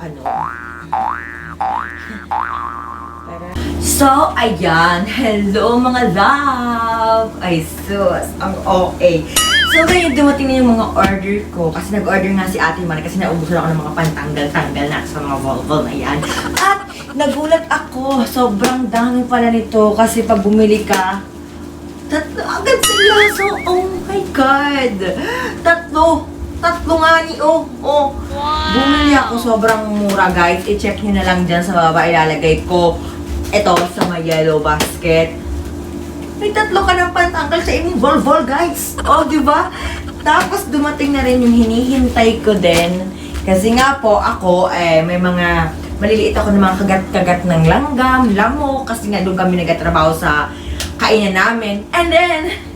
ano. So, ayan. Hello, mga love! Ay, sus. Ang okay. So, ngayon dumating na yung mga order ko. Kasi nag-order nga si Ate Mari kasi naubusan ako ng mga pantanggal-tanggal na sa mga volvo na yan. At nagulat ako. Sobrang dami pala nito. Kasi pag bumili ka, tatlo agad sila. So, oh my God. Tatlo. Tatlo nga ni, oh. Oh. Bumili ako sobrang mura, guys. I-check nyo na lang dyan sa baba. Ilalagay ko ito sa may yellow basket. May tatlo ka ng pantanggal sa inyong volvol, guys. Oh, di ba? Tapos dumating na rin yung hinihintay ko din. Kasi nga po, ako, eh, may mga maliliit ako ng mga kagat-kagat ng langgam, lamok, kasi nga doon kami nagatrabaho sa kainan namin. And then,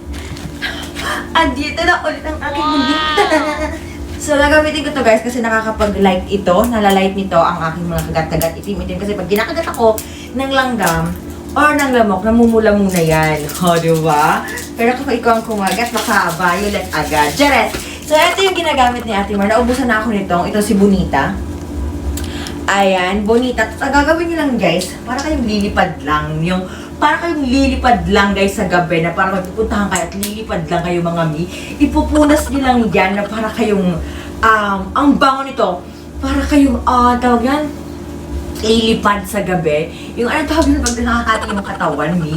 andito na ulit ang aking wow. So, gagamitin ko to guys kasi nakakapag-light ito, nalalight nito ang aking mga kagat-kagat itim-itim. Kasi pag kinakagat ako ng langgam or ng lamok, namumula muna yan. O, di ba? Pero kapag ikaw ang kumagat, baka violet agad. Jaret! So, ito yung ginagamit ni Ate Mar. Naubusan na ako nitong. Ito si Bonita. Ayan, Bonita. Ang gagawin nyo lang guys, para kayong lilipad lang. Yung, para kayong lilipad lang guys sa gabi na para magpupuntahan kayo at lilipad lang kayo mga mi. Ipupunas nyo lang yan na para kayong, um, ang bango nito, para kayong, ah, tawag yan, lilipad sa gabi. Yung ano tawag yun pag nakakati yung katawan, mi.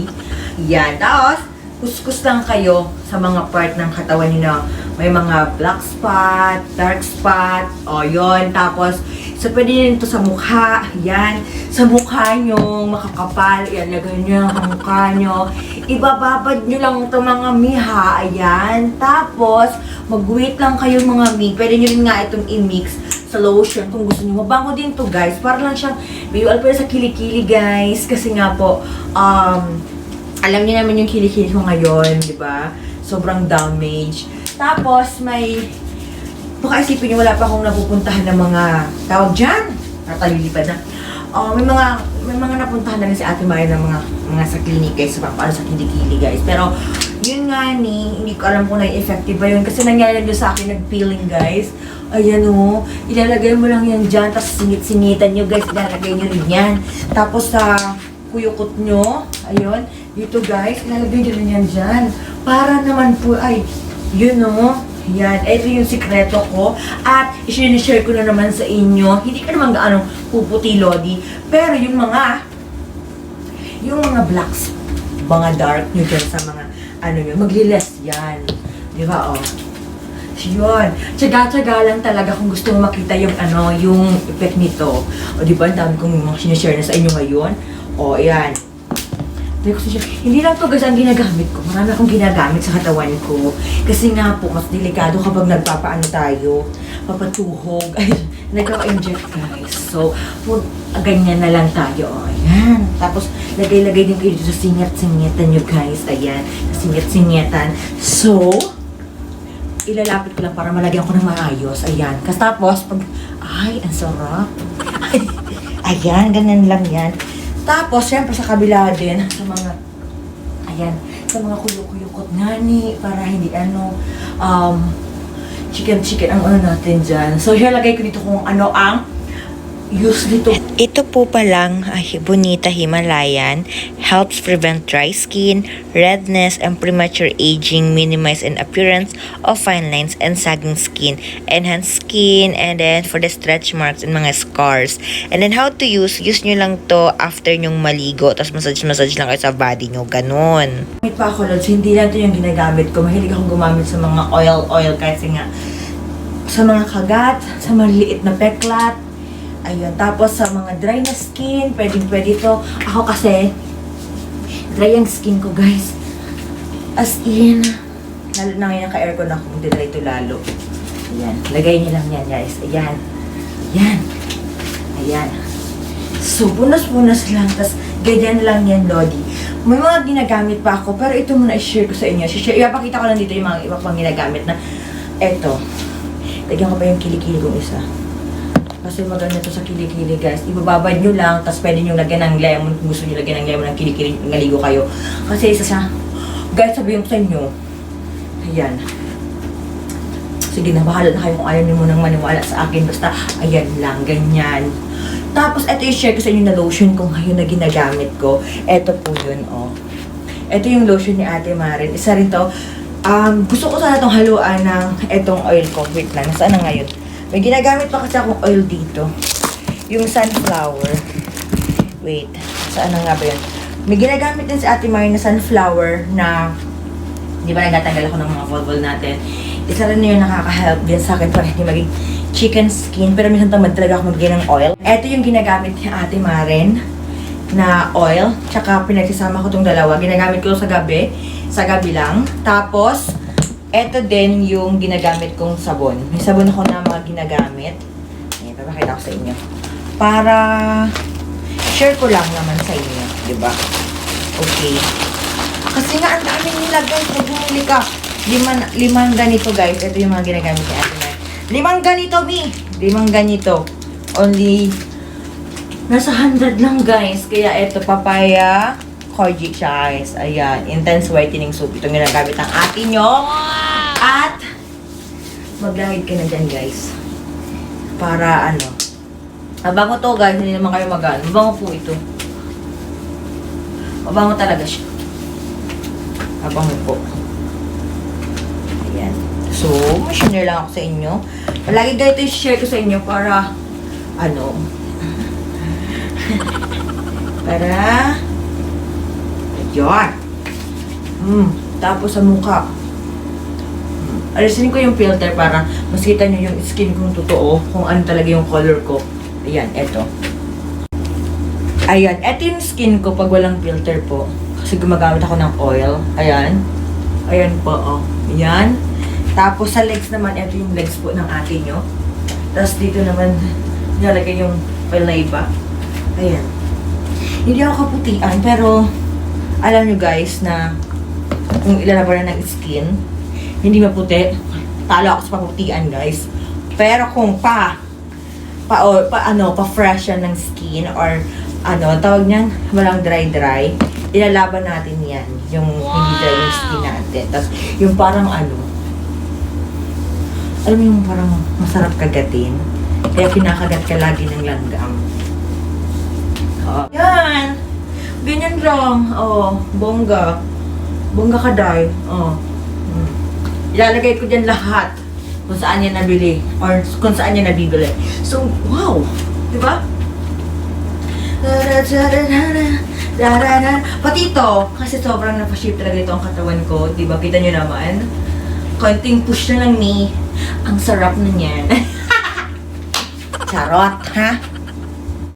Yan. Tapos, kuskus lang kayo sa mga part ng katawan niyo na may mga black spot, dark spot, o yon Tapos, so pwede rin ito sa mukha, yan. Sa mukha nyo, makakapal, yan, lagay nyo ang mukha nyo. Ibababad nyo lang ito mga miha, ayan. Tapos, mag-wait lang kayo mga mi. Pwede nyo rin nga itong i-mix sa lotion kung gusto niyo. Mabango din to guys. Para lang siyang visual pero sa kilikili guys. Kasi nga po, um, alam niyo naman yung kilikili ko ngayon, di ba? Sobrang damage. Tapos, may... Baka isipin niyo, wala pa akong napupuntahan ng mga tawag dyan. Natalilipad na. Oh, may mga may mga napuntahan na rin si Ate Maya ng mga mga sa clinic guys, sa paano sa kilikili guys. Pero yun nga ni, hindi ko alam kung na-effective ba yun kasi nangyari doon sa akin nag-peeling guys. Ayan o, ilalagay mo lang yan dyan, tapos sinit-sinitan nyo guys, ilalagay nyo rin yan. Tapos sa kuyukot nyo, ayun, dito guys, ilalagay nyo rin yan dyan. Para naman po, ay, yun o, yan, ito yung sikreto ko. At isinishare ko na naman sa inyo. Hindi ka naman gaano puputi, Lodi. Pero yung mga, yung mga blacks, mga dark nyo dyan sa mga, ano yun, magliles yan. Di ba, oh. Yun. Tsaga-tsaga lang talaga kung gusto mo makita yung ano, yung effect nito. O di ba, ang dami kong mga sinishare na sa inyo ngayon. O, ayan. Hindi ko siya, hindi lang to guys ang ginagamit ko. Marami akong ginagamit sa katawan ko. Kasi nga po, mas delikado kapag nagpapaano tayo. Papatuhog. Ay, nag-inject guys. So, put, ganyan na lang tayo. O, ayan. Tapos, lagay-lagay din kayo sa singit-singitan nyo guys. Ayan. Singit-singitan. So, ilalapit ko lang para malagyan ko ng maayos. Ayan. Kasi tapos, pag, ay, ang sarap. Ay, ayan, ganyan lang yan. Tapos, syempre sa kabila din, sa mga, ayan, sa mga kuyok-kuyukot nga ni, para hindi ano, um, chicken-chicken ang ano natin dyan. So, here, lagay ko dito kung ano ang use dito. Ito po palang ay Bonita Himalayan helps prevent dry skin, redness, and premature aging, minimize an appearance of fine lines and sagging skin, enhance skin, and then for the stretch marks and mga scars. And then how to use, use nyo lang to after nyong maligo, tapos massage-massage lang kayo sa body nyo, ganun. Gamit pa ako, Lods. Hindi lang ito yung ginagamit ko. Mahilig akong gumamit sa mga oil-oil kasi nga sa mga kagat, sa maliliit na peklat. Ayun. Tapos sa mga dry na skin, pwedeng pwede ito. Ako kasi, dry ang skin ko, guys. As in, lalo na ngayon ka-aircon ako, hindi dry ito lalo. Ayan. Lagay niyo lang yan, guys. Ayan. Ayan. Ayan. So, punas-punas lang. Tapos, ganyan lang yan, Lodi. May mga ginagamit pa ako, pero ito muna i-share ko sa inyo. Share, ipapakita ko lang dito yung mga iba pang ginagamit na eto. Lagyan ko pa yung kilikili kong isa. Kasi maganda to sa kilikili, guys. Ibababad nyo lang, tapos pwede nyo lagyan ng lemon. Kung gusto nyo lagyan ng lemon ng kilikili, naligo kayo. Kasi isa siya, guys, sabihin ko sa inyo, ayan. sige na, bahala na kayo kung ayaw niyo munang maniwala sa akin. Basta, ayan lang, ganyan. Tapos, ito yung share ko sa inyo na lotion kung ngayon na ginagamit ko. Ito po yun, oh. Ito yung lotion ni Ate Marin. Isa rin to. Um, gusto ko sana itong haluan ng itong oil ko. Wait lang, nasaan na ngayon? May ginagamit pa kasi akong oil dito. Yung sunflower. Wait, saan na nga ba yun? May ginagamit din si Ate Marin na sunflower na di ba nagtatanggal ako ng mga volvol natin. Isa rin na yun nakaka-help din sa akin para hindi maging chicken skin. Pero minsan tamad talaga ako magbigay ng oil. Ito yung ginagamit ni Ate Maren na oil. Tsaka pinagsasama ko tong dalawa. Ginagamit ko sa gabi. Sa gabi lang. Tapos, ito din yung ginagamit kong sabon. May sabon ako na mga ginagamit. Ayan, papakita ko sa inyo. Para share ko lang naman sa inyo. ba? Okay. Kasi nga, ang daming nilagay. Pag bumili ka, limang, limang ganito, guys. Ito yung mga ginagamit ni Ate Mar. Limang ganito, Mi. Limang ganito. Only, nasa 100 lang, guys. Kaya ito, papaya, kojic siya, guys. Ayan, intense whitening soap. Itong ginagamit ng ate nyo. At, maglahid ka na dyan, guys. Para, ano, mabango to, guys. Hindi naman kayo mag Mabango po ito. Mabango talaga siya. Mabango po. Ayan. So, share lang ako sa inyo. Palagi ganito yung share ko sa inyo para, ano, para, ayun. Hmm, tapos sa mukha. Hmm. Alisin ko yung filter para mas kita nyo yung skin kong totoo, kung ano talaga yung color ko. Ayan, eto. Ayan, eto yung skin ko pag walang filter po. Kasi gumagamit ako ng oil. Ayan. Ayan po, oh. Ayan. Tapos sa legs naman, eto yung legs po ng ate nyo. Tapos dito naman, nilalagay yung oil na iba. Ayan. Hindi ako kaputian, pero alam nyo guys na kung ilalabanan ng skin, hindi maputi. Talo ako sa paputian guys. Pero kung pa, pa, o, pa ano, pa fresh yan ng skin or ano, tawag niyan, walang dry-dry, ilalaban natin yan. Yung hindi dry yung skin natin. Tapos, yung parang ano, alam mo yung parang masarap kagatin. Kaya kinakagat ka lagi ng langgam. Oo. Yan! Ganyan lang. Oo, bongga. Bongga ka, Day. Oo. Mm. Ilalagay ko dyan lahat kung saan niya nabili or kung saan niya nabibili. So, wow! Di ba? Pati ito, kasi sobrang napashape talaga ito ang katawan ko. Di ba? Kita nyo naman. Konting push na lang ni. Ang sarap na niyan. Charot, ha?